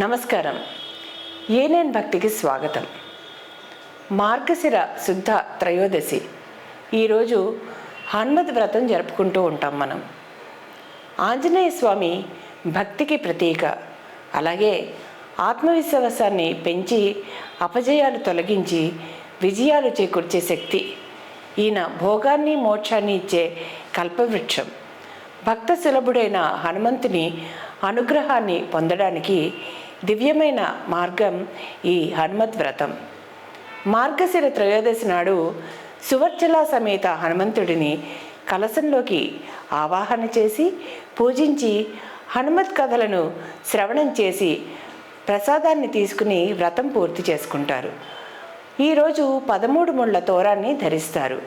నమస్కారం. ఏనేన్ భక్తికి స్వాగతం. మార్గశిర శుద్ధ త్రయోదశి. ఈరోజు హనుమద్ వ్రతం జరుపుకుంటూ ఉంటాం మనం. ఆంజనేయ స్వామి భక్తికి ప్రతీక. అలాగే ఆత్మవిశ్వాసాన్ని పెంచి అపజయాలు తొలగించి విజయాలు చేకూర్చే శక్తి. ఈయన భోగాన్ని మోక్షాన్ని ఇచ్చే కల్పవృక్షం. భక్త సులభుడైన హనుమంతుని అనుగ్రహాన్ని పొందడానికి దివ్యమైన మార్గం ఈ హనుమత్ వ్రతం. మార్గశిర త్రయోదశి నాడు సువర్చల సమేత హనుమంతుడిని కలశంలోకి ఆవాహన చేసి పూజించి హనుమత్ కథలను శ్రవణం చేసి ప్రసాదాన్ని తీసుకుని వ్రతం పూర్తి చేసుకుంటారు. ఈరోజు పదమూడు ముళ్ళ తోరాన్ని ధరిస్తారు.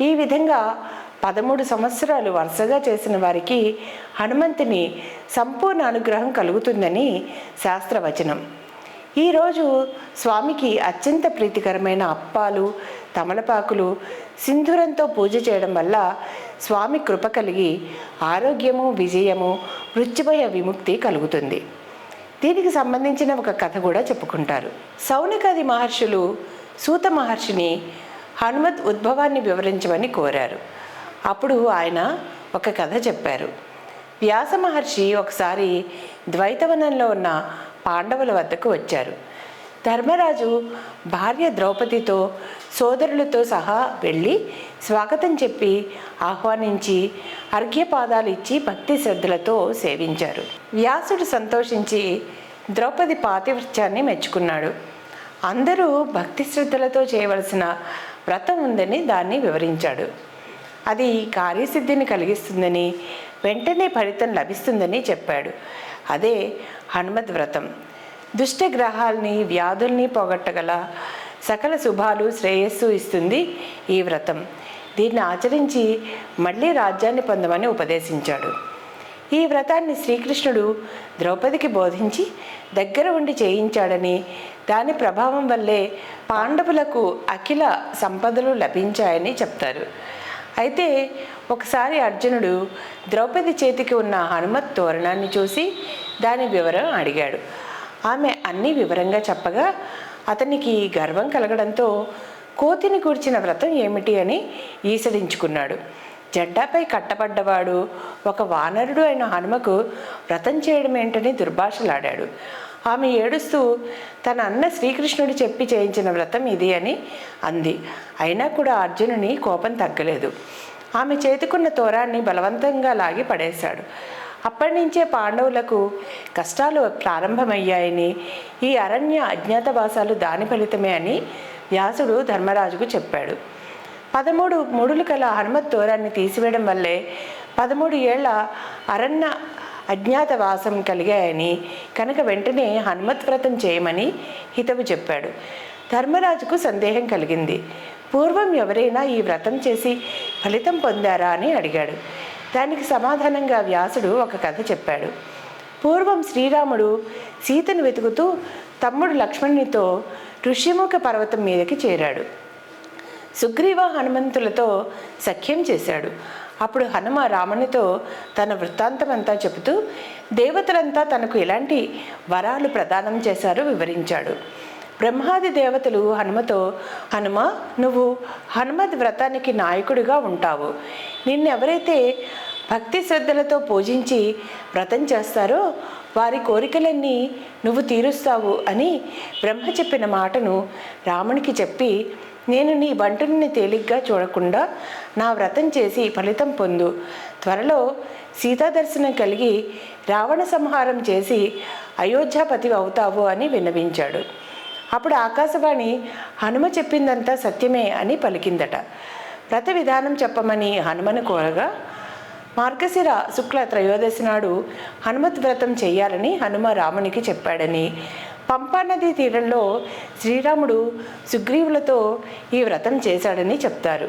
ఈ విధంగా పదమూడు సంవత్సరాలు వరుసగా చేసిన వారికి హనుమంతుని సంపూర్ణ అనుగ్రహం కలుగుతుందని శాస్త్రవచనం. ఈరోజు స్వామికి అత్యంత ప్రీతికరమైన అప్పాలు తమలపాకులు సింధూరంతో పూజ చేయడం వల్ల స్వామి కృప కలిగి ఆరోగ్యము విజయము మృత్యుభయ విముక్తి కలుగుతుంది. దీనికి సంబంధించిన ఒక కథ కూడా చెప్పుకుంటారు. సౌనకాది మహర్షులు సూత మహర్షిని హనుమత్ ఉద్భవాన్ని వివరించమని కోరారు. అప్పుడు ఆయన ఒక కథ చెప్పారు. వ్యాస మహర్షి ఒకసారి ద్వైతవనంలో ఉన్న పాండవుల వద్దకు వచ్చారు. ధర్మరాజు భార్య ద్రౌపదితో సోదరులతో సహా వెళ్ళి స్వాగతం చెప్పి ఆహ్వానించి అర్ఘ్యపాదాలు ఇచ్చి భక్తి శ్రద్ధలతో సేవించారు. వ్యాసుడు సంతోషించి ద్రౌపది పాతివృత్యాన్ని మెచ్చుకున్నాడు. అందరూ భక్తి శ్రద్ధలతో చేయవలసిన వ్రతం ఉందని దాన్ని వివరించాడు. అది కార్యసిద్ధిని కలిగిస్తుందని వెంటనే ఫలితం లభిస్తుందని చెప్పాడు. అదే హనుమద్ వ్రతం. దుష్ట గ్రహాల్ని వ్యాధుల్ని పోగొట్టగల సకల శుభాలు శ్రేయస్సు ఇస్తుంది ఈ వ్రతం. దీన్ని ఆచరించి మళ్ళీ రాజ్యాన్ని పొందమని ఉపదేశించాడు. ఈ వ్రతాన్ని శ్రీకృష్ణుడు ద్రౌపదికి బోధించి దగ్గర ఉండి చేయించాడని దాని ప్రభావం వల్లే పాండవులకు అఖిల సంపదలు లభించాయని చెప్తారు. అయితే ఒకసారి అర్జునుడు ద్రౌపది చేతికి ఉన్న హనుమత్ తోరణాన్ని చూసి దాని వివరం అడిగాడు. ఆమె అన్ని వివరంగా చెప్పగా అతనికి గర్వం కలగడంతో కోతిని కూర్చిన వ్రతం ఏమిటి అని ఈసడించుకున్నాడు. జెడ్డాపై కట్టబడ్డవాడు ఒక వానరుడు అయిన హనుమకు వ్రతం చేయడం ఏంటని దుర్భాషలాడాడు. ఆమె ఏడుస్తూ తన అన్న శ్రీకృష్ణుడు చెప్పి చేయించిన వ్రతం ఇది అని అంది. అయినా కూడా అర్జునుని కోపం తగ్గలేదు. ఆమె చేతికున్న తోరాన్ని బలవంతంగా లాగి పడేశాడు. అప్పటి నుంచే పాండవులకు కష్టాలు ప్రారంభమయ్యాయని ఈ అరణ్య అజ్ఞాతవాసాలు దాని ఫలితమే అని వ్యాసుడు ధర్మరాజుకు చెప్పాడు. పదమూడు మూడులు కల హనుమత్ తోరాన్ని తీసివేయడం వల్లే పదమూడు ఏళ్ళ అరణ్య అజ్ఞాతవాసం కలిగాయని కనుక వెంటనే హనుమత్ వ్రతం చేయమని హితవు చెప్పాడు. ధర్మరాజుకు సందేహం కలిగింది. పూర్వం ఎవరైనా ఈ వ్రతం చేసి ఫలితం పొందారా అని అడిగాడు. దానికి సమాధానంగా వ్యాసుడు ఒక కథ చెప్పాడు. పూర్వం శ్రీరాముడు సీతను వెతుకుతూ తమ్ముడు లక్ష్మణునితో ఋష్యముఖ పర్వతం మీదకి చేరాడు. సుగ్రీవ హనుమంతులతో సఖ్యం చేశాడు. అప్పుడు హనుమ రామునితో తన వృత్తాంతమంతా చెబుతూ దేవతలంతా తనకు ఎలాంటి వరాలు ప్రదానం చేశారో వివరించాడు. బ్రహ్మాది దేవతలు హనుమతో హనుమ నువ్వు హనుమద్ వ్రతానికి నాయకుడిగా ఉంటావు. నిన్నెవరైతే భక్తి శ్రద్ధలతో పూజించి వ్రతం చేస్తారో వారి కోరికలన్నీ నువ్వు తీరుస్తావు అని బ్రహ్మ చెప్పిన మాటను రామునికి చెప్పి నేను నీ బంటుని తేలిగ్గా చూడకుండా నా వ్రతం చేసి ఫలితం పొందు. త్వరలో సీతాదర్శనం కలిగి రావణ సంహారం చేసి అయోధ్యాపతి అవుతావు అని విన్నవించాడు. అప్పుడు ఆకాశవాణి హనుమ చెప్పిందంతా సత్యమే అని పలికిందట. వ్రత విధానం చెప్పమని హనుమను కోరగా మార్గశిర శుక్ల త్రయోదశి నాడు హనుమత్ వ్రతం చేయాలని హనుమ రామునికి చెప్పాడని పంపానది తీరంలో శ్రీరాముడు సుగ్రీవులతో ఈ వ్రతం చేశాడని చెప్తారు.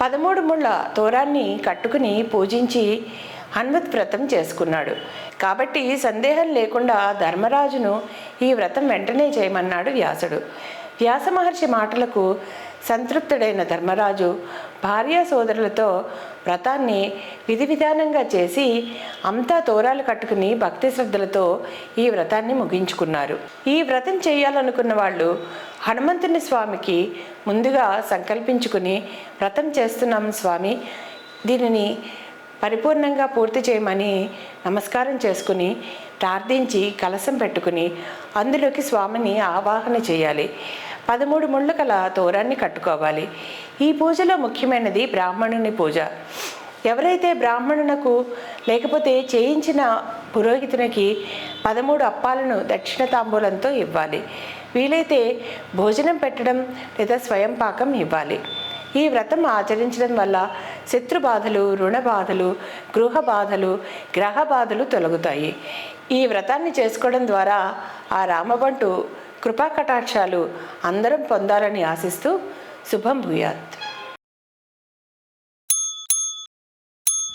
పదమూడు ముళ్ళ తోరాన్ని కట్టుకుని పూజించి హన్మత్ వ్రతం చేసుకున్నాడు. కాబట్టి సందేహం లేకుండా ధర్మరాజును ఈ వ్రతం వెంటనే చేయమన్నాడు వ్యాసుడు. వ్యాస మహర్షి మాటలకు సంతృప్తుడైన ధర్మరాజు భార్యా సోదరులతో వ్రతాన్ని విధి విధానంగా చేసి అంతా తోరాలు కట్టుకుని భక్తి శ్రద్ధలతో ఈ వ్రతాన్ని ముగించుకున్నారు. ఈ వ్రతం చేయాలనుకున్న వాళ్ళు హనుమంతుని స్వామికి ముందుగా సంకల్పించుకుని వ్రతం చేస్తున్నాం స్వామి దీనిని పరిపూర్ణంగా పూర్తి చేయమని నమస్కారం చేసుకుని ప్రార్థించి కలసం పెట్టుకుని అందులోకి స్వామిని ఆవాహన చేయాలి. పదమూడు ముళ్ళు కల తోరాన్ని కట్టుకోవాలి. ఈ పూజలో ముఖ్యమైనది బ్రాహ్మణుని పూజ. ఎవరైతే బ్రాహ్మణునకు లేకపోతే చేయించిన పురోహితునికి పదమూడు అప్పాలను దక్షిణ తాంబూలంతో ఇవ్వాలి. వీలైతే భోజనం పెట్టడం లేదా స్వయం పాకం ఇవ్వాలి. ఈ వ్రతం ఆచరించడం వల్ల శత్రు బాధలు రుణ బాధలు గృహ బాధలు గ్రహ బాధలు తొలగుతాయి. ఈ వ్రతాన్ని చేసుకోవడం ద్వారా ఆ రామబంటు కృపాకటాక్షాలు అందరం పొందాలని ఆశిస్తూ శుభం భూయాత్.